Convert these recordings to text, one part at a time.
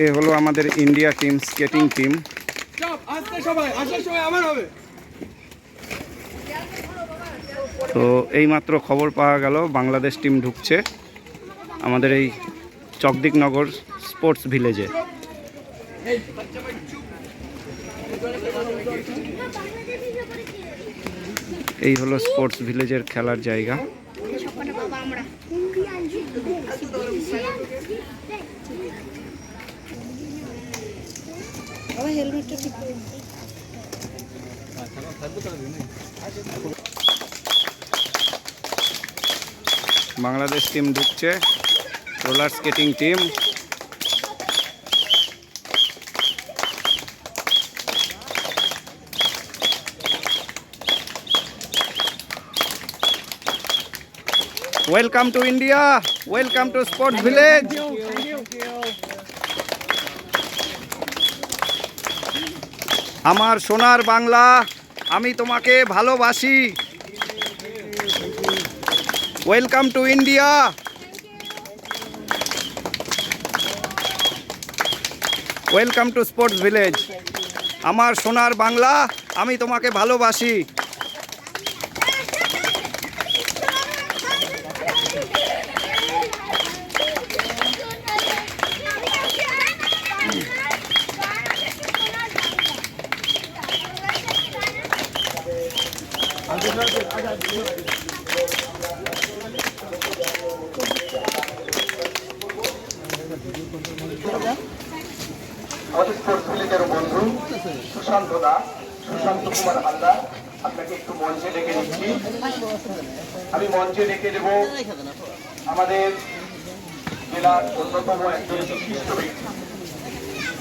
এ হলো আমাদের India team skating team তো এইমাত্র খবর পাওয়া গেল বাংলাদেশ টিম ঢুকছে আমাদের এই চকদিকনগর স্পোর্টস ভিলেজে এই হলো স্পোর্টস ভিলেজের খেলার জায়গা সবকটা বাবা আমরা বাবা হেলমেটটা ঠিক করে বাংলাদেশ টিম ঢুকছে roller skating team welcome to India welcome to sports village আমার সোনার বাংলা, আমি তোমাকে ভালোবাসি। Welcome to India welcome to sports village আমার সোনার বাংলা, আমি তোমাকে ভালোবাসি। আমাদের স্পোর্টস বন্ধু সুশান্ত দা সুশান্ত কুমার হালদার। আপনাকে একটু মঞ্চে ডেকে নিচ্ছি। আমি মঞ্চে ডেকে দেব আমাদের জেলার অন্যতম একজন বিশিষ্ট ব্যক্তি।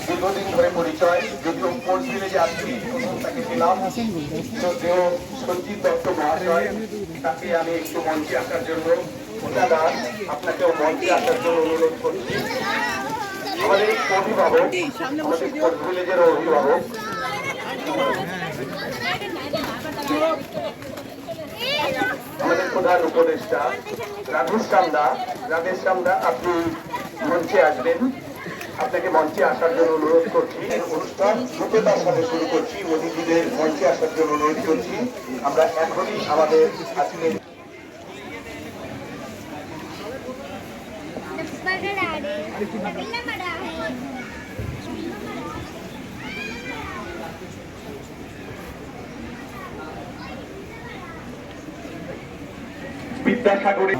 দীর্ঘদিন ধরে পরিচয়, যদিও ভিলেজে আজকে প্রথম তাকে পেলাম যদিও সঞ্জিত দত্ত মহাশয়, তাকে আমি একটু মঞ্চে আসার জন্য দাদা আপনাকেও মঞ্চে আসার জন্য অনুরোধ করছি। আমাদের অভিভাবক, আমাদের ভিলেজের অভিভাবক। আমাদের প্রধান উপদেষ্টা, রাধেশ রামদা রাধেশ রামদা আপনি মঞ্চে আসবেন। আপনাকে মঞ্চে আসার জন্য অনুরোধ করছি। অনুষ্ঠান দ্রুততার সাথে শুরু করছি, অতিথিদের মঞ্চে আসার জন্য অনুরোধ করছি। আমরা এখনই আমাদের আজকে বিদ্যাসাগরে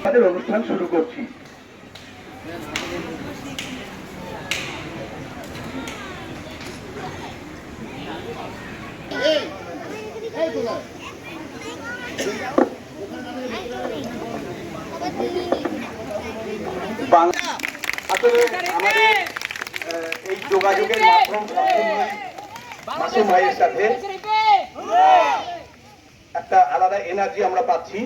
আমাদের অনুষ্ঠান শুরু করছি। আসলে আমাদের এই যোগাযোগের মাধ্যম মাসুম ভাইয়ের সাথে একটা আলাদা এনার্জি আমরা পাচ্ছি।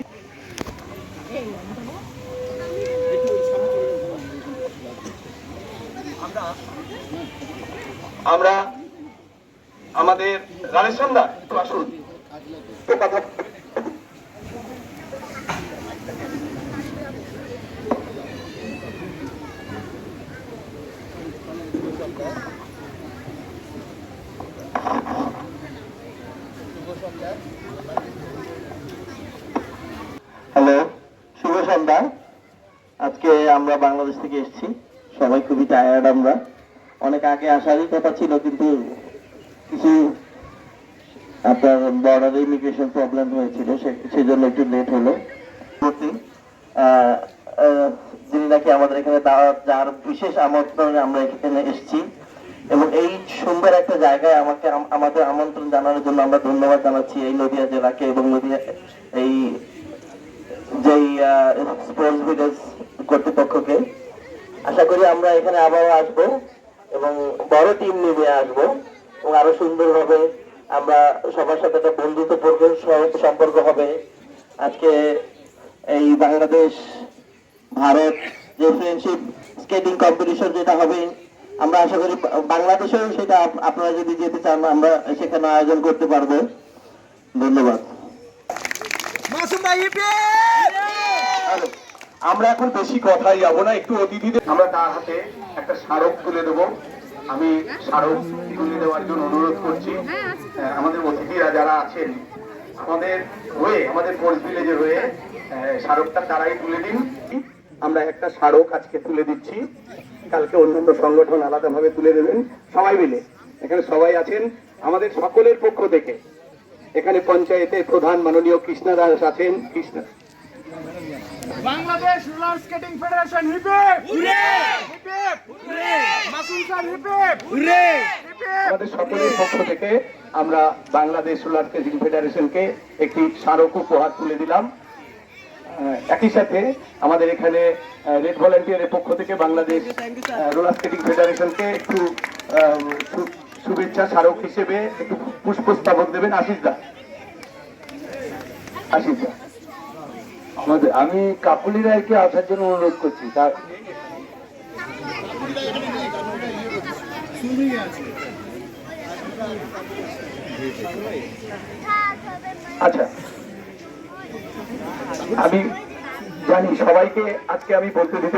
আমরা আমাদের রামেশ সন্ধ্যা আসুন। হ্যালো, শুভ সন্ধ্যা। আজকে আমরা বাংলাদেশ থেকে এসেছি। সবাই খুবই টায়ার্ড আমরা। অনেক আগে আসারই কথা ছিল, কিন্তু কিছু আপনার বর্ডার ইমিগ্রেশন প্রবলেম হয়েছিল সেজন্য একটু লেট হলো। যিনি নাকি আমাদের এখানে দাওয়াত, যার বিশেষ আমন্ত্রণে আমরা এখানে এসেছি। এবং এই সুন্দর একটা জায়গায় আমাকে আমাদের আমন্ত্রণ জানানোর জন্য আমরা ধন্যবাদ জানাচ্ছি এই নদিয়া জেলাকে এবং নদিয়া, এই যেই স্পোর্টস ভিলেজ কর্তৃপক্ষকে। আশা করি আমরা এখানে আবারও আসব। এবং বড় টিম নিয়ে আসব। এবং আরও সুন্দরভাবে আমরা সবার সাথে একটা বন্ধুত্বপূর্ণ সম্পর্ক হবে। আজকে এই বাংলাদেশ ভারত যে ফ্রেন্ডশিপ স্কেটিং কম্পিটিশন যেটা হবে আমরা আশা করি বাংলাদেশেও সেটা আপনারা যদি যেতে চান আমরা সেখানে আয়োজন করতে পারব। ধন্যবাদ। মাসুম ভাই আমরা এখন বেশি কথাই যাব না, একটু অতিথিদের আমরা তার হাতে একটা স্মারক তুলে দেবো। আমি স্মারক তুলে দেওয়ার জন্য অনুরোধ করছি। আমাদের অতিথিরা যারা আছেন, আমাদের হয়ে, আমাদের ফোর্স ভিলেজের হয়ে স্মারকটা তারাই তুলে দিন। আমরা একটা স্মারক আজকে তুলে দিচ্ছি। কালকে অন্যান্য সংগঠন আলাদাভাবে তুলে দেবেন। সবাই মিলে, এখানে সবাই আছেন। আমাদের সকলের পক্ষ থেকে, এখানে পঞ্চায়েতের প্রধান মাননীয় কৃষ্ণা দাস আছেন। Krishna Bangladesh roller skating federation hip! Hooray! Hip! Hooray! Masum sir hip! Hooray! আমাদের সকলের পক্ষ থেকে আমরা বাংলাদেশ রোলার স্কেটিং ফেডারেশনকে একটি স্মারক উপহার তুলে দিলাম। একই সাথে আমাদের এখানে রেড ভলেন্টিয়ারের পক্ষ থেকে বাংলাদেশ রোলার স্কেটিং ফেডারেশনকে একটু শুভেচ্ছা স্মারক হিসেবে একটু পুষ্পস্তাবক দেবেন আশিস দা। আশিস দা। আমি কাকুলি রায়কে আসার জন্য অনুরোধ করছি, তার আচ্ছা আমি জানি সবাইকে আজকে আমি বলতে দিতে